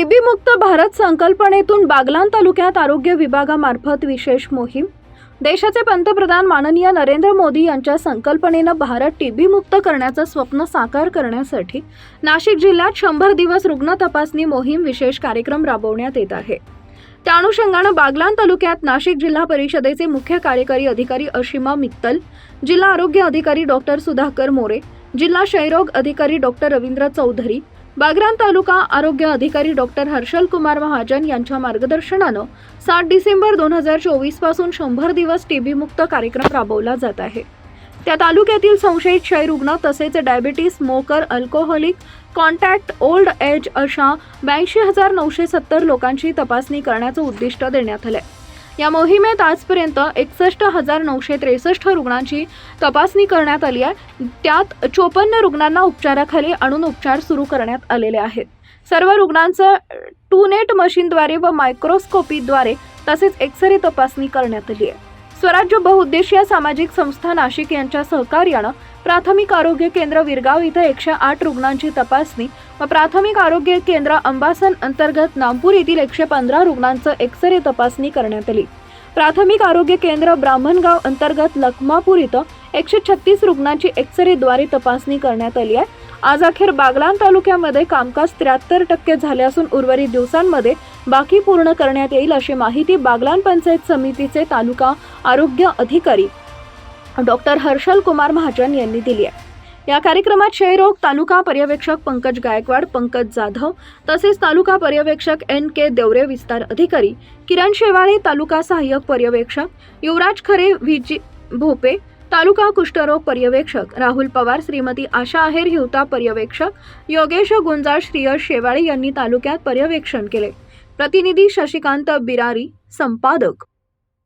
TB मुक्त भारत संकल्पनेतून बागलान तालुक्यात आरोग्य विभागामार्फत विशेष मोहीम? देशाचे पंतप्रधान माननीय नरेंद्र मोदी यांच्या संकल्पनेनं भारत टीबी मुक्त करण्याचं स्वप्न साकार करण्यासाठी नाशिक जिल्ह्यात शंभर दिवस रुग्ण तपासणी मोहीम विशेष कार्यक्रम राबवण्यात येत आहे. त्या अनुषंगानं बागलान तालुक्यात नाशिक जिल्हा परिषदेचे मुख्य कार्यकारी अधिकारी अशिमा मित्तल जिल्हा आरोग्य अधिकारी डॉक्टर सुधाकर मोरे जिल्हा क्षयरोग अधिकारी डॉक्टर रवींद्र चौधरी बागराम तालुका आरोग्य अधिकारी डॉक्टर हर्षल कुमार महाजन यांच्या मार्गदर्शनानं सात डिसेंबर दोन हजार चोवीसपासून शंभर दिवस टीबी मुक्त कार्यक्रम राबवला जात आहे. त्या तालुक्यातील संशयित क्षयरुग्ण तसेच diabetes smoker alcoholic contact old age अशा ब्याऐंशी हजार नऊशे सत्तर लोकांची तपासणी करण्याचं उद्दिष्ट देण्यात आलं आहे या मोहिमेत आजपर्यंत एकसष्ट हजार नऊशे त्रेसष्ट रुग्णांची तपासणी करण्यात आली आहे. त्यात चोपन्न रुग्णांना उपचाराखाली आणून उपचार सुरू करण्यात आलेले आहेत. सर्व रुग्णांचं टू नेट मशीनद्वारे व मायक्रोस्कोपीद्वारे तसेच एक्सरे तपासणी करण्यात आली आहे. स्वराज्य बहुउद्देशीय सामाजिक संस्था नाशिक यांच्या सहकार्यानं प्राथमिक आरोग्य केंद्र विरगाव इथं एकशे आठ रुग्णांची तपासणी व प्राथमिक आरोग्य केंद्र अंबासन अंतर्गत नागपूर येथील एकशे पंधरा रुग्णांचं एक्सरे तपासणी करण्यात आली. प्राथमिक आरोग्य केंद्र ब्राह्मणगाव अंतर्गत लखमापूर इथं एकशे छत्तीस रुग्णांची एक्सरेद्वारे तपासणी करण्यात आली आहे. आज अखेर बागलाण तालुक्यामध्ये कामकाज त्र्याहत्तर टक्के झाले असून उर्वरित दिवसांमध्ये बाकी पूर्ण करण्यात येईल अशी माहिती बागलान पंचायत समितीचे तालुका आरोग्य अधिकारी डॉक्टर हर्षल कुमार महाजन यांनी दिली आहे. या कार्यक्रमात क्षयरोग तालुका पर्यवेक्षक पंकज गायकवाड पंकज जाधव तसेच तालुका पर्यवेक्षक एन के देवरे विस्तार अधिकारी किरण शेवाळे तालुका सहाय्यक पर्यवेक्षक युवराज खरे व्हीजी भोपे तालुका कुष्ठरोग पर्यवेक्षक राहुल पवार श्रीमती आशा आहेर हिवता पर्यवेक्षक योगेश गुंजाळ श्रीयश शेवाळे यांनी तालुक्यात पर्यवेक्षण केले. प्रतिनिधी शशिकांत बिरारी संपादक.